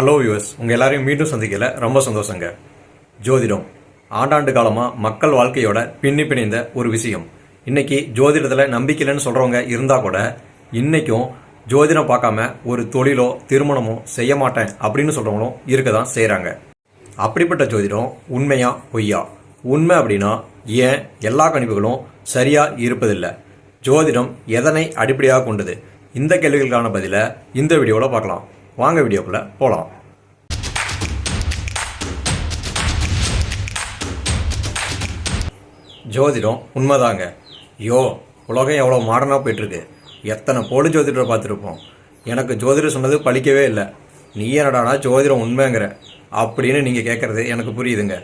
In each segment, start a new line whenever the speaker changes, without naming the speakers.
Hello US உங்கள் எல்லாரையும் மீண்டும் சந்திக்கல ரொம்ப சந்தோஷங்க. ஜோதிடம். ஆண்டாண்டு காலமாக மக்கள் வாழ்க்கையோட பின்னி பிணைந்த ஒரு விஷயம். இன்னைக்கு ஜோதிடத்தில் நம்பிக்கையில்னு சொல்கிறவங்க இருந்தால் கூட இன்றைக்கும் ஜோதிடம் பார்க்காம ஒரு தொழிலோ திருமணமோ செய்ய மாட்டேன் அப்படின்னு சொல்கிறவங்களும் இருக்க தான் செய்கிறாங்க அப்படிப்பட்ட ஜோதிடம் உண்மையா பொய்யா? உண்மை அப்படின்னா ஏன் எல்லா கணிப்புகளும் சரியாக இருப்பதில்லை? ஜோதிடம் எதனை அடிப்படையாக கொண்டது? இந்த கேள்விகளுக்கான பதிலை இந்த வீடியோவில் பார்க்கலாம். வாங்க வீடியோக்குள்ளே போகலாம் ஜோதிடம் உண்மைதாங்க. ஐயோ உலகம் எவ்வளோ மாடர்னாக போயிட்டுருக்கு. எத்தனை போலி ஜோதிடரை பார்த்துருப்போம். எனக்கு ஜோதிடர் சொன்னது பழிக்கவே இல்லை. நீ என்னடானா ஜோதிடம் உண்மைங்கிற? அப்படின்னு நீங்கள் கேட்குறது எனக்கு புரியுதுங்க.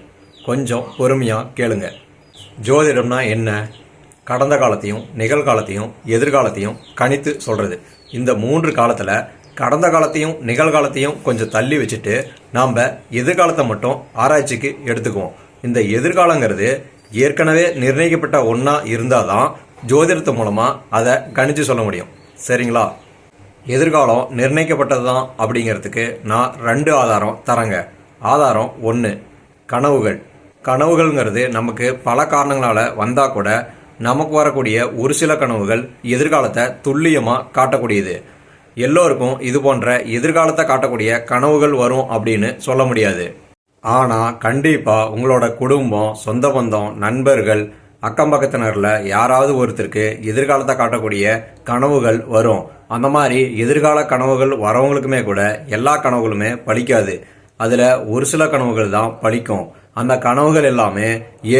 கொஞ்சம் பொறுமையாக கேளுங்க. ஜோதிடம்னா என்ன? கடந்த காலத்தையும் நிகழ்காலத்தையும் எதிர்காலத்தையும் கணித்து சொல்கிறது இந்த மூன்று காலத்தில் கடந்த காலத்தையும் நிகழ்காலத்தையும் கொஞ்சம் தள்ளி வச்சுட்டு நாம் எதிர்காலத்தை மட்டும் ஆராய்ச்சிக்கு எடுத்துக்குவோம். இந்த எதிர்காலங்கிறது ஏற்கனவே நிர்ணயிக்கப்பட்ட ஒன்றா இருந்தால் தான் ஜோதிடத்து மூலமாக அதை கணிச்சு சொல்ல முடியும். சரிங்களா? எதிர்காலம் நிர்ணயிக்கப்பட்டது தான் அப்படிங்கிறதுக்கு நான் ரெண்டு ஆதாரம் தரேங்க. ஆதாரம் ஒன்று கனவுகள். கனவுகள்ங்கிறது நமக்கு பல காரணங்களால் வந்தால் கூட நமக்கு வரக்கூடிய ஒரு சில கனவுகள் எதிர்காலத்தை துல்லியமாக காட்டக்கூடியது. எல்லோருக்கும் இது போன்ற எதிர்காலத்தை காட்டக்கூடிய கனவுகள் வரும் அப்படின்னு சொல்ல முடியாது. ஆனால் கண்டிப்பாக உங்களோட குடும்பம் சொந்த பந்தம் நண்பர்கள் அக்கம் பக்கத்தினரில் யாராவது ஒருத்தருக்கு எதிர்காலத்தை காட்டக்கூடிய கனவுகள் வரும். அந்த மாதிரி எதிர்கால கனவுகள் வரவங்களுக்குமே கூட எல்லா கனவுகளுமே பலிக்காது அதில் ஒரு சில கனவுகள் தான் பழிக்கும். அந்த கனவுகள் எல்லாமே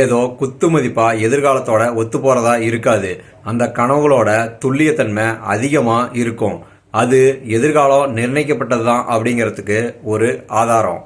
ஏதோ குத்து மதிப்பாக எதிர்காலத்தோட ஒத்து போகிறதா இருக்காது. அந்த கனவுகளோட துல்லியத்தன்மை அதிகமாக இருக்கும். அது எதிர்காலம் நிர்ணயிக்கப்பட்டது தான் அப்படிங்கிறதுக்கு ஒரு ஆதாரம்.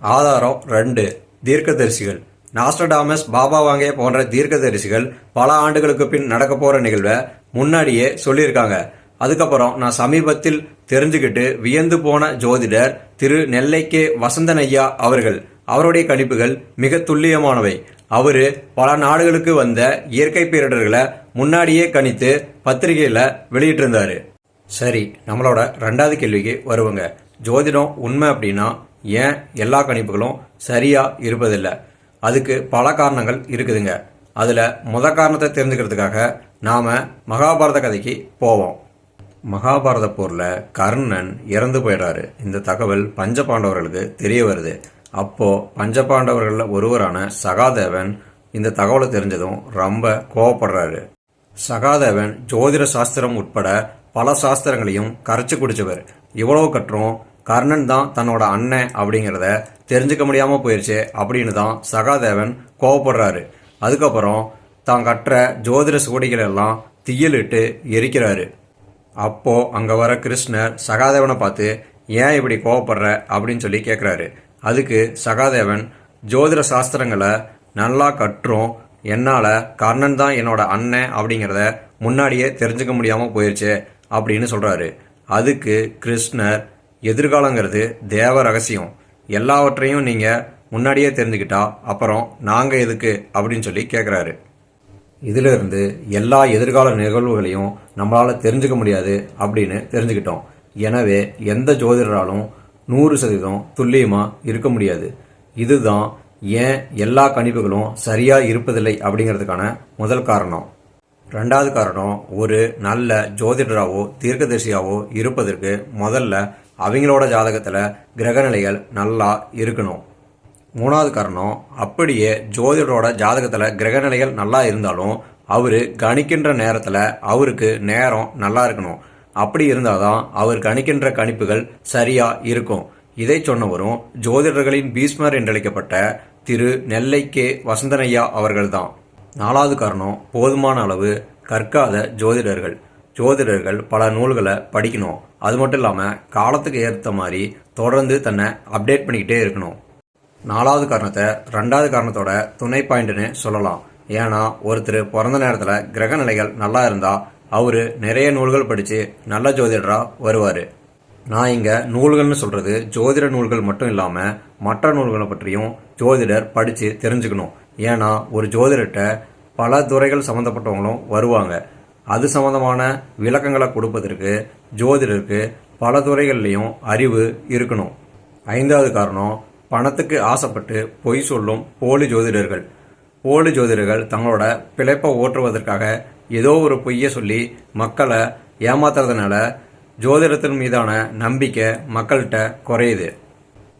ஆதாரம் ரெண்டு தீர்க்கதரிசிகள். நாஸ்டடாமஸ் பாபா வாங்கே போன்ற தீர்க்கதரிசிகள் பல ஆண்டுகளுக்கு பின் நடக்க போகிற நிகழ்வை முன்னாடியே சொல்லியிருக்காங்க. அதுக்கப்புறம் நான் சமீபத்தில் தெரிஞ்சுக்கிட்டு வியந்து போன ஜோதிடர் திரு நெல்லைக்கே வசந்தன் ஐயா அவர்கள் அவருடைய கணிப்புகள் மிக துல்லியமானவை. அவரு பல நாடுகளுக்கு வந்த இயற்கை பேரிடர்களை முன்னாடியே கணித்து பத்திரிகையில வெளியிட்டிருந்தாரு. சரி நம்மளோட ரெண்டாவது கேள்விக்கு வருவோங்க. ஜோதிடம் உண்மை அப்படின்னா ஏன் எல்லா கணிப்புகளும் சரியாக இருப்பதில்லை? அதுக்கு பல காரணங்கள் இருக்குதுங்க. அதில் முத காரணத்தை தெரிஞ்சுக்கிறதுக்காக நாம் மகாபாரத கதைக்கு போவோம். மகாபாரத போரில் கர்ணன் இறந்து போயிடுறாரு. இந்த தகவல் பஞ்ச பாண்டவர்களுக்கு தெரிய வருது. அப்போது பஞ்ச பாண்டவர்களில் ஒருவரான சகாதேவன் இந்த தகவலை தெரிஞ்சதும் ரொம்ப கோவப்படுறாரு. சகாதேவன் ஜோதிட சாஸ்திரம் உட்பட பல சாஸ்திரங்களையும் கரைச்சி குடிச்சவர். இவ்வளவு கற்றும் கர்ணன் தான் தன்னோட அண்ணன் அப்படிங்கிறத தெரிஞ்சுக்க முடியாம போயிடுச்சு அப்படின்னு தான் சகாதேவன் கோவப்படுறாரு. அதுக்கப்புறம் தான் கற்ற ஜோதிட சுவடிகள் எல்லாம் தீயிலிட்டு எரிக்கிறாரு. அப்போ அங்க வர கிருஷ்ணர் சகாதேவனை பார்த்து ஏன் இப்படி கோவப்படுற? அப்படின்னு சொல்லி கேட்குறாரு அதுக்கு சகாதேவன் ஜோதிட சாஸ்திரங்களை நல்லா கற்றும் என்னால் கர்ணன் தான் என்னோட அண்ணன் அப்படிங்கிறத முன்னாடியே தெரிஞ்சுக்க முடியாமல் போயிருச்சு அப்படின்னு சொல்கிறாரு அதுக்கு கிருஷ்ணர் எதிர்காலங்கிறது தேவ ரகசியம். எல்லாவற்றையும் நீங்கள் முன்னாடியே தெரிஞ்சுக்கிட்டா அப்புறம் நாங்கள் எதுக்கு அப்படின்னு சொல்லி கேட்குறாரு இதிலிருந்து எல்லா எதிர்கால நிகழ்வுகளையும் நம்மளால் தெரிஞ்சுக்க முடியாது அப்படின்னு தெரிஞ்சுக்கிட்டோம். எனவே எந்த ஜோதிடராலும் நூறு சதவீதம் துல்லியமாக இருக்க முடியாது. இதுதான் ஏன் எல்லா கணிப்புகளும் சரியாக இருப்பதில்லை அப்படிங்கிறதுக்கான முதல் காரணம். ரெண்டாவது காரணம் ஒரு நல்ல ஜோதிடராகவோ தீர்க்கதரிசியாவோ இருப்பதற்கு முதல்ல அவங்களோட ஜாதகத்தில் கிரகநிலைகள் நல்லா இருக்கணும். மூணாவது காரணம் அப்படியே ஜோதிடரோட ஜாதகத்தில் கிரகநிலைகள் நல்லா இருந்தாலும் அவர் கணிக்கின்ற நேரத்தில் அவருக்கு நேரம் நல்லா இருக்கணும். அப்படி இருந்தால் தான் அவர் கணிக்கின்ற கணிப்புகள் சரியாக இருக்கும். இதை சொன்னவரும் ஜோதிடர்களின் பீஸ்மர் என்றழைக்கப்பட்ட திரு நெல்லைக்கே வசந்தனையா அவர்கள்தான். நாலாவது காரணம் போதுமான அளவு கற்காத ஜோதிடர்கள். ஜோதிடர்கள் பல நூல்களை படிக்கணும். அது மட்டும் இல்லாமல் காலத்துக்கு ஏற்ற மாதிரி தொடர்ந்து தன்னை அப்டேட் பண்ணிக்கிட்டே இருக்கணும். நாலாவது காரணத்தை ரெண்டாவது காரணத்தோட துணை பாயிண்ட்டுன்னு சொல்லலாம். ஏன்னா ஒருத்தர் பிறந்த நேரத்தில் கிரக நிலைகள் நல்லா இருந்தால் அவர் நிறைய நூல்கள் படித்து நல்ல ஜோதிடராக வருவார். நான் இங்கே நூல்கள்னு சொல்கிறது ஜோதிட நூல்கள் மட்டும் இல்லாமல் மற்ற நூல்களை பற்றியும் ஜோதிடர் படித்து தெரிஞ்சுக்கணும். ஏன்னா ஒரு ஜோதிடர்கிட்ட பல துறைகள் சம்மந்தப்பட்டவங்களும் வருவாங்க. அது சம்மந்தமான விளக்கங்களை கொடுப்பதற்கு ஜோதிடருக்கு பல துறைகள்லையும் அறிவு இருக்கணும். ஐந்தாவது காரணம் பணத்துக்கு ஆசைப்பட்டு பொய் சொல்லும் போலி ஜோதிடர்கள். போலி ஜோதிடர்கள் தங்களோட பிழைப்பை ஓட்டுவதற்காக ஏதோ ஒரு பொய்யை சொல்லி மக்களை ஏமாத்துறதுனால ஜோதிடத்தின் மீதான நம்பிக்கை மக்கள்கிட்ட குறையுது.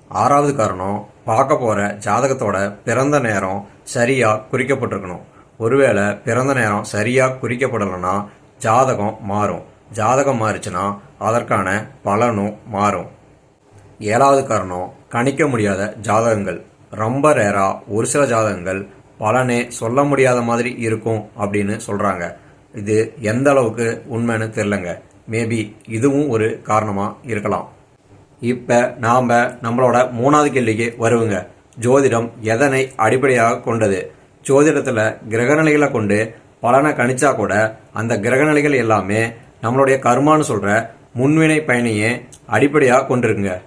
ஆறாவது காரணம் பார்க்க போகிற ஜாதகத்தோட பிறந்த நேரம் சரியாக குறிக்கப்பட்டிருக்கணும். ஒருவேளை பிறந்த நேரம் சரியாக குறிக்கப்படலைன்னா ஜாதகம் மாறும். ஜாதகம் மாறுச்சுன்னா அதற்கான பலனும் மாறும். ஏழாவது காரணம் கணிக்க முடியாத ஜாதகங்கள். ரொம்ப ரேராக ஒரு சில ஜாதகங்கள் பலனே சொல்ல முடியாத மாதிரி இருக்கும் அப்படின்னு சொல்கிறாங்க இது எந்த அளவுக்கு உண்மைன்னு தெரிலங்க மேபி இதுவும் ஒரு காரணமாக இருக்கலாம். இப்போ நாம் நம்மளோட மூணாவது கேள்விக்கு வருவோங்க. ஜோதிடம் எதனை அடிப்படையாக கொண்டது? ஜோதிடத்தில் கிரகநிலைகளை கொண்டு பலனை கணிச்சா கூட அந்த கிரகநிலைகள் எல்லாமே நம்மளுடைய கர்மான்னு சொல்கிற முன்வினை பயணியே அடிப்படையாக கொண்டிருக்குங்க.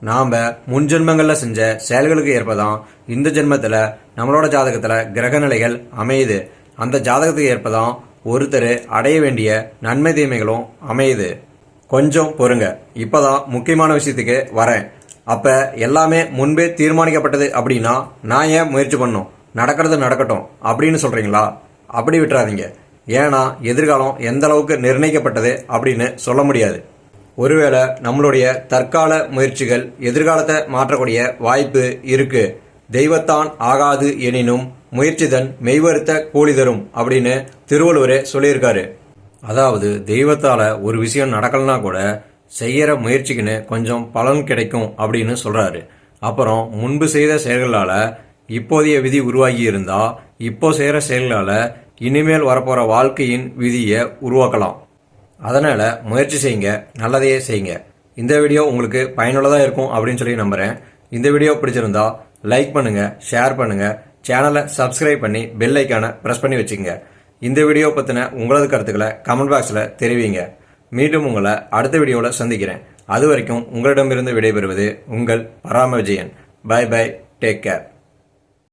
நாம் முன் ஜென்மங்களில் செஞ்ச செயல்களுக்கு ஏற்பதான் இந்த ஜென்மத்தில் நம்மளோட ஜாதகத்தில் கிரகநிலைகள் அமையுது. அந்த ஜாதகத்துக்கு ஏற்பதான் ஒருத்தர் அடைய வேண்டிய நன்மை தீமைகளும் அமையுது. கொஞ்சம் பொறுங்க. இப்பதான் முக்கியமான விஷயத்துக்கு வரேன். அப்போ எல்லாமே முன்பே தீர்மானிக்கப்பட்டது அப்படின்னா நான் ஏன் முயற்சி பண்ணும்? நடக்கிறது நடக்கட்டும். அப்படின்னு சொல்கிறீங்களா அப்படி விட்டுறாதீங்க. ஏன்னா எதிர்காலம் எந்த அளவுக்கு நிர்ணயிக்கப்பட்டது அப்படின்னு சொல்ல முடியாது. ஒருவேளை நம்மளுடைய தற்கால முயற்சிகள் எதிர்காலத்தை மாற்றக்கூடிய வாய்ப்பு இருக்கு. தெய்வத்தான் ஆகாது எனினும் முயற்சிதன் மெய்வருத்த கூலி தரும் அப்படின்னு திருவள்ளுவரே சொல்லியிருக்காரு. அதாவது தெய்வத்தால் ஒரு விஷயம் நடக்கலனா கூட செய்கிற முயற்சிக்குன்னு கொஞ்சம் பலன் கிடைக்கும் அப்படின்னு சொல்கிறாரு அப்புறம் முன்பு செய்த செயல்களால் இப்போதைய விதி உருவாகி இருந்தால் இப்போ செய்கிற செயல்களால் இனிமேல் வரப்போகிற வாழ்க்கையின் விதியை உருவாக்கலாம். அதனால் முயற்சி செய்யுங்க நல்லதையே செய்யுங்க. இந்த வீடியோ உங்களுக்கு பயனுள்ளதாக இருக்கும் அப்படின்னு சொல்லி நம்புகிறேன் இந்த வீடியோ பிடிச்சிருந்தா லைக் பண்ணுங்கள் ஷேர் பண்ணுங்கள் சேனலை சப்ஸ்கிரைப் பண்ணி பெல் ஐக்கானை ப்ரெஸ் பண்ணி வச்சுக்கோங்க. இந்த வீடியோ பற்றின உங்களது கருத்துக்களை கமெண்ட் பாக்ஸில் தெரிவிங்க. மீண்டும் உங்களை அடுத்த வீடியோவில் சந்திக்கிறேன். அது வரைக்கும் உங்களிடமிருந்து விடைபெறுவது உங்கள் பராம Vijayan bye bye take care